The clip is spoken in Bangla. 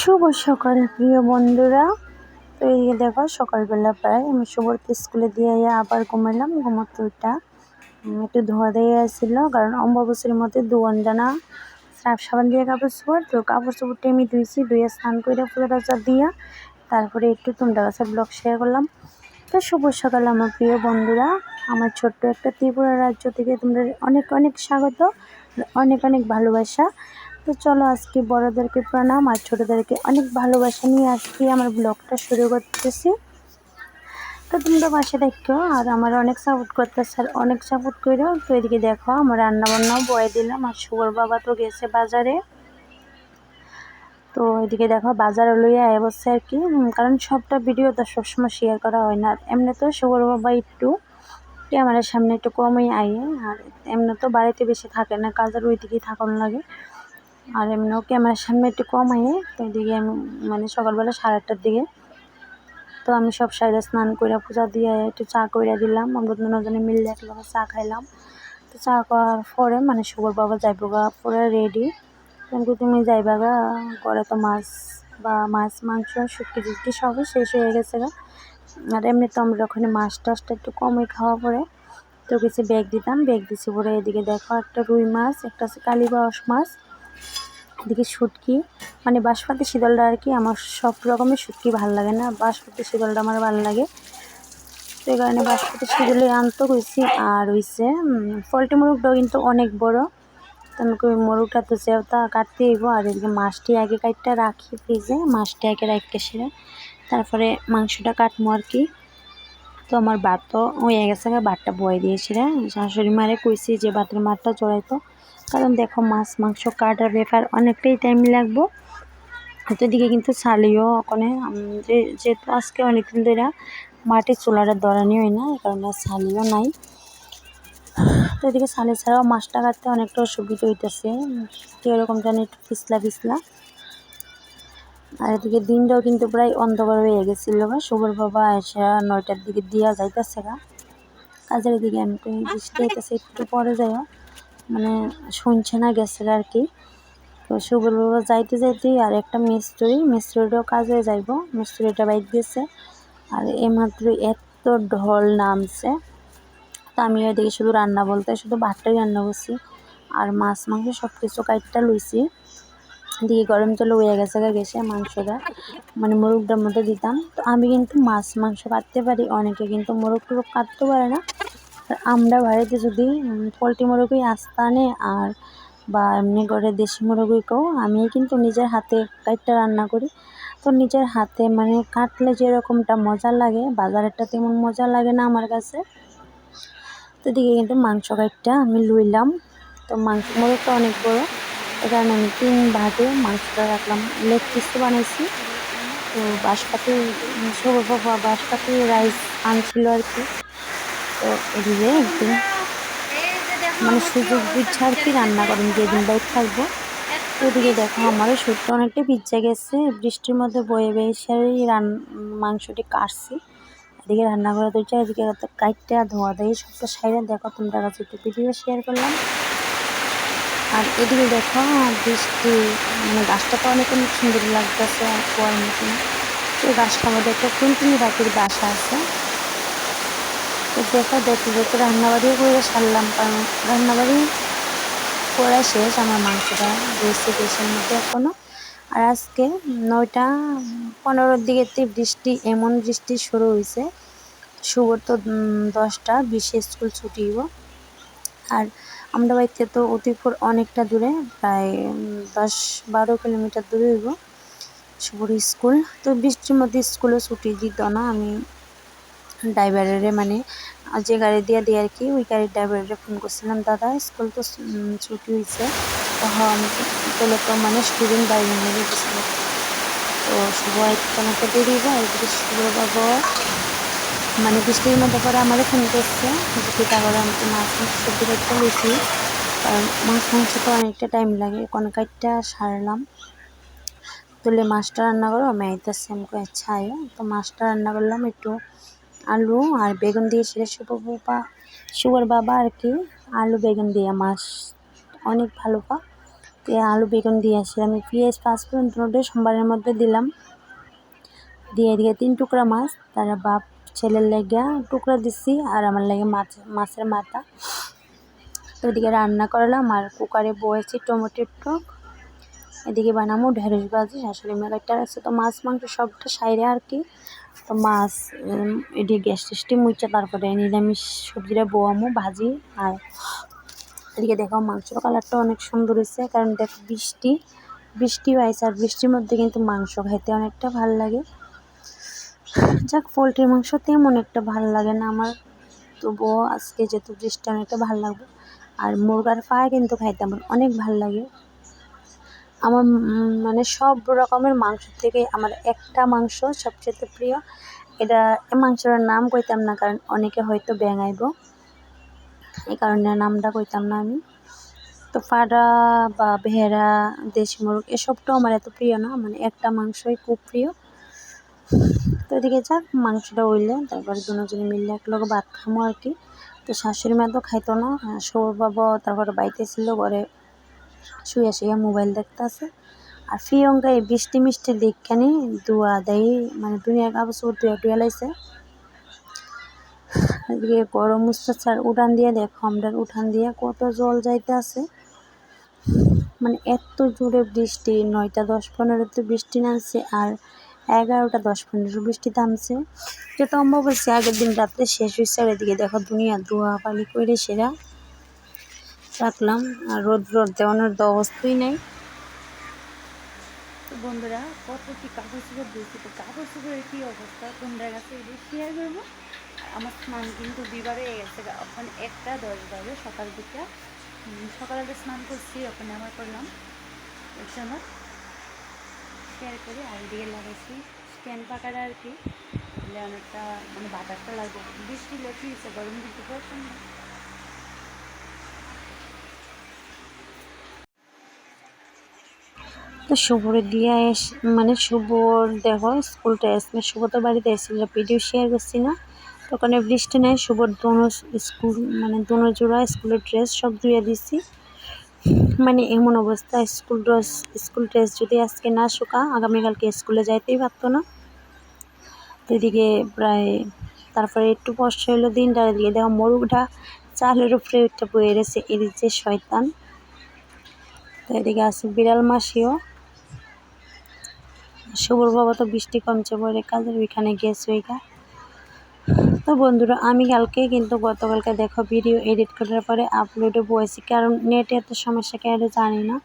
শুভ সকাল, প্রিয় বন্ধুরা। তো এই দেখো, সকালবেলা প্রায় আমি শুভরকে স্কুলে দিয়ে আবার ঘুমাইলাম। ঘুমাতে ওইটা একটু ধোয়া দিয়ে আসছিল কারণ অম্বাবসীর মধ্যে দুয়ান জানা সার্ফ সাবান দিয়ে কাপড় চোপড়, তো কাপড় চোপড়টা আমি ধুইছি ধুয়ে স্নান করে টাচা দিয়া, তারপরে একটু তোমরা কাছে ব্লগ শেয়ার করলাম। তো শুভ সকাল আমার প্রিয় বন্ধুরা। আমার ছোট্ট একটা ত্রিপুরা রাজ্য থেকে তোমরা অনেক অনেক স্বাগত, অনেক অনেক ভালোবাসা। তো চলো আজকে বড়োদেরকে প্রণাম আর ছোটোদেরকে অনেক ভালোবাসা নিয়ে আজকে আমার ব্লগটা শুরু করতেছি। তো তোমরা বাসা দেখো, আর আমার অনেক সাপোর্ট করতেছে আর অনেক সাপোর্ট করেও তো এদিকে দেখো, আমার রান্না বান্নাও বয়ে দিলাম আর শুভর বাবা তো গেছে বাজারে। তো এদিকে দেখো বাজারে লইয়া বসছে আর কি। কারণ সবটা ভিডিও তো সবসময় শেয়ার করা হয় না। এমনি তো শুভর বাবা একটু ক্যামেরার সামনে একটু কমই আয়ে। আর এমনি তো বাড়িতে বেশি থাকে না কাজের ওই দিকেই লাগে। আর এমনিও ক্যামেরার সামনে একটু কম আয়ে, তো এদিকে আমি মানে সকালবেলা সাড়ে আটটার দিকে। তো আমি সব সাইডে স্নান করে পূজা দিয়ে একটু চা করে দিলাম। আমরা দুজনে মিললে একলগে চা খাইলাম। তো চা খাওয়ার পরে মানে শুভর বাবা যাইব গা পরে রেডি কিন্তু তুমি যাইবা গা করে তো মাছ বা মাছ, মাংস, শুটকি টুটকি সবই শেষ হয়ে গেছে গা। আর এমনি তো আমরা ওখানে মাছ টাছটা একটু কমই খাওয়া পরে। তো কিছু ব্যাগ দিতাম, ব্যাগ দিছি পরে এদিকে দেখো একটা রুই মাছ, একটা আছে কালীবাস মাছ। এদিকে শুটকি মানে বাঁশপাতি শীতলটা আর কি, আমার সব রকমের শুটকি ভালো লাগে না, বাঁশপাতি শীতলটা আমার ভালো লাগে। তো এই কারণে বাঁশপাতি শীতলে আনতে কইছি, আর হইছে পোলট্রি মুরগটাও কিন্তু অনেক বড়। তো আমি কই, মুরগটা তো চেওতা কাটতে হইব, আর এদিকে মাছটি আগে কাটটা রাখি ফ্রিজে, মাছটি আগে রাখতে সেরে, তারপরে মাংসটা কাটবো আর কি। তো আমার ভাত তো হয়ে গেছে ভাতটা বয়ে দিয়েছিল শাশুড়ি মারে কইছি যে ভাতের মারটা চড়াইতো কারণ দেখো মাছ, মাংস কাটার ব্যাপার অনেকটাই টাইম লাগবো। দিকে কিন্তু ছালিও ওখানে যেহেতু আজকে অনেকদিন ধরে মাটির চুলাটা দরানি হয় না, এই কারণে ছালিও নাই। তো এদিকে ছালি ছাড়াও মাছটা কাটতে অনেকটা অসুবিধা হইতেছে এরকম জানি একটু পিছলা পিছলা। আর এদিকে দিনটাও কিন্তু প্রায় অন্ধকার হয়ে গেছিল শুভর বাবা এসে নয়টার দিকে দিয়া যাইতেছে গা। কাজের দিকে আমি বৃষ্টি হইতেছে, একটু পরে যাইও। মানে শুনছে না গেছে আর কি। তো শুভর বাবা যাইতে যাইতে আর একটা মিস্ত্রি মিস্ত্রিটাও কাজে যাইব। মিস্ত্রিটা বাইক দিয়েছে। আর এইমাত্র এত ঢল নামছে। তো আমি ওইদিকে শুধু রান্না বলতে, শুধু ভাতটাই রান্না করছি। আর মাছ, মাংস সব কিছু কাইটটা লইছি। দিয়ে গরম জল হয়ে গেছে গেছে মাংসটা। মানে মোরগটার মধ্যে দিতাম। তো আমি কিন্তু মাছ, মাংস কাটতে পারি, অনেকে কিন্তু মোরগ টোরগ কাটতে পারে না। আমরা বাড়িতে যদি পোলট্রি মোরগই আস্তা আনে আর বা এমনি করে দেশি মুরগিকেও আমি কিন্তু নিজের হাতে কাইটটা রান্না করি। তো নিজের হাতে মানে কাটলে যেরকমটা মজা লাগে, বাজারেরটা তেমন মজা লাগে না আমার কাছে। তো দিকে কিন্তু মাংস কাইটটা আমি লইলাম। তো মাংস মোরগটা অনেক বড়, এ কারণে আমি তিন ভাগে মাংসটা রাখলাম। লেগ পিসও বানাইছি। তো বাঁশপাতি সব বাঁশপাতি, রাইস আনছিল আর কি। তো এদিকে একদিন মানে সুযোগ বুঝছে আর কি, রান্না করেন, যেদিন বাইক থাকব। ওদিকে দেখো, আমারও সুরটা অনেকটা ভিজে গেছে, বৃষ্টির মধ্যে বয়ে বেসে রান, মাংসটি কাটছি। এদিকে রান্না করে দিচ্ছে, এদিকে কাইটটা, ধোয়া দেয় সবটা সাইডে দেখো, তোমরা কাছে একটু ভিডিও শেয়ার করলাম। আর এদিকে দেখো, বৃষ্টি মানে গাছটা তো অনেক অনেক সুন্দর লাগতেছে কুয়ার মতন। তো গাছটার মধ্যে একটা টুনটুনি পাখির বাসা আছে। দেখো দেখতে দেখতে রান্নাবাড়িও করে সারলাম। কারণ রান্নাবাড়ি করা শেষ আমার মাংসটা রয়েছে গ্যাসের মধ্যে এখনও আর আজকে নয়টা পনেরোর দিকে বৃষ্টি, এমন বৃষ্টি শুরু হয়েছে শুভর তো দশটা, বিশে স্কুল ছুটি আর আমরা বাড়িতে তো অতিপুর অনেকটা দূরে, প্রায় দশ বারো কিলোমিটার দূরে হইব। শুভর স্কুল। তো বৃষ্টির মধ্যে স্কুলে ছুটি দিত না, আমি ড্রাইভারের মানে যে গাড়ি দিয়ে দিয়ে আর কি, ওই গাড়ির ড্রাইভারের ফোন করছিলাম, দাদা স্কুল তো ছুটি হয়েছে তাহলে তো মানে স্টুডেন্ট বাইরে নিয়ে গেছিল। তো অনেকটা দেরি হয় এদিকে শুভ বাবা মানে বৃষ্টির মধ্যে পরে আমারও ফোন করছে, যে তারপরে আমি তো মাছ মাংস সবজি লইছি কারণ মাছ মাংস তো অনেকটা টাইম লাগে, কোনো কাটটা সারলাম। তুলে মাছটা রান্না করো, আমি আইতেছি আমাকে আচ্ছা আয়ো তো মাছটা রান্না করলাম, একটু আলু আর বেগুন দিয়ে সেটা শুভ বাবা শুভর বাবা আর কি, আলু বেগুন দিয়ে মাছ, অনেক ভালো পা। তো আলু বেগুন দিয়ে আসি, আমি পেঁয়াজ পাঁচ ফোড়ন দুটোই সোমবারের মধ্যে দিলাম। দিয়ে দিয়ে তিন টুকরা মাছ, তারা বাপ, ছেলের লেগে টুকরা দিছি আর আমার লাগে মাছ, মাছের মাথা। তো এদিকে রান্না করলাম আর কুকারে বয়েছি টমেটোর টক। এদিকে বানাবো ঢেঁড়স ভাজি, শাশুড়ি মেলাটা আছে তো মাছ, মাংস সবটা সাইরে আর কি। তো মাছ এটি গ্যাস টেস্টি মুইচা, তারপরে নিরামিষ সবজিটা বোয়ামো, ভাজি আর এদিকে দেখো মাংসের কালারটা অনেক সুন্দর হয়েছে, কারণ দেখো বৃষ্টি বৃষ্টি হয়েছে আর বৃষ্টির মধ্যে কিন্তু মাংস খাইতে অনেকটা ভালো লাগে। যাক, পোলট্রির মাংস তেমন একটা ভালো লাগে না আমার, তবুও আজকে যেহেতু বৃষ্টি অনেকটা ভালো লাগবে। আর মুরগার পায়ে কিন্তু খাইতে আমার অনেক ভালো লাগে। আমার মানে সব রকমের মাংস থেকে আমার একটা মাংস সবচেয়ে প্রিয়। এটা এই মাংসটার নাম কইতাম না, কারণ অনেকে হয়তো ব্যাঙাইব এই কারণে নামটা কইতাম না আমি। তো পাড়া বা ভেড়া, দেশি মুরগ এসবটাও আমার এত প্রিয় না মানে একটা মাংসই খুব প্রিয়। তো এদিকে যাক, মাংসটা উইলে তারপরে দুজনে মিললে এক লোক ভাত খামো আর কি। তো শাশুড়ি মা তো খাইতো না সৌর বাবা তারপরে বাড়িতে ছিল, ঘরে শুয়ে শুয়ে মোবাইল দেখতেছে। আর প্রিয়ঙ্কা এই বৃষ্টি মিষ্টি দেখখানি দুয়া দেয় মানে দুনিয়া কাগজ দুয়া টুয়া লাইছে। এদিকে গরম মুস্তাচার উঠান দিয়ে দেখো আমরা উঠান দিয়ে কত জল যাইতে আছে মানে এত জোরে বৃষ্টি, নয়টা দশ পনেরোতে বৃষ্টি নামছে আর এগারোটা দশ পনেরো বৃষ্টি থামছে। যেটা অম্বাবস্যা আগের দিন রাত্রে শেষ হয়েছে, আর এদিকে দেখো দুনিয়া ধোয়া পালি করে সেরা। রাখলাম। আর রোদ রোদ দেওয়ানোর তো অবস্থাই নেই। বন্ধুরা, কত কি কাপড় চোপড় দিয়েছি তো কাপড় চোপড়ের কী অবস্থা? তোমরা কাছে এটা শেয়ার করব। আমার স্নান কিন্তু দুইবারে গেছে ওখানে একটা দশ বাজে সকাল দিকে সকালে স্নান করছি, ওখানে আমার করলাম। এর জন্য শেয়ার করে আর দিয়ে লাগাইছি। স্ট্যান্ড পাকাটা আর কি। অনেকটা মানে বাতাসটা লাগবে। বৃষ্টি লেগে গেছে, গরম কিন্তু প্রচণ্ড তো শুভরে দিয়ে এস মানে শুভর দেখো স্কুলটা এসে শুভ তো বাড়িতে এসেছিল, ভিডিও শেয়ার করছি না। তো ওখানে বৃষ্টি নেই, শুভর দোনো স্কুল মানে দোনো জোড়া স্কুলের ড্রেস সব ধুয়ে দিছি। মানে এমন অবস্থা, স্কুল ড্রেস স্কুল ড্রেস যদি আজকে না শুকা, আগামীকালকে স্কুলে যাইতেই পারতো না। তো এদিকে প্রায়, তারপরে একটু কষ্ট হলো দিনটা এদিকে দেখো মরুকটা চালের উপরে একটা বয়ে রয়েছে, এদিকে শয়তান। তো এদিকে আছে বিড়াল মাসিও। শুভর বাবা তো বৃষ্টি কমছে বলে কাজের ওইখানে গেছে ওইটা তো বন্ধুরা, আমি কালকে কিন্তু গতকালকে দেখো ভিডিও এডিট করার পরে আপলোডে বয়েছি কারণ নেটে এত সমস্যা কেন জানি না।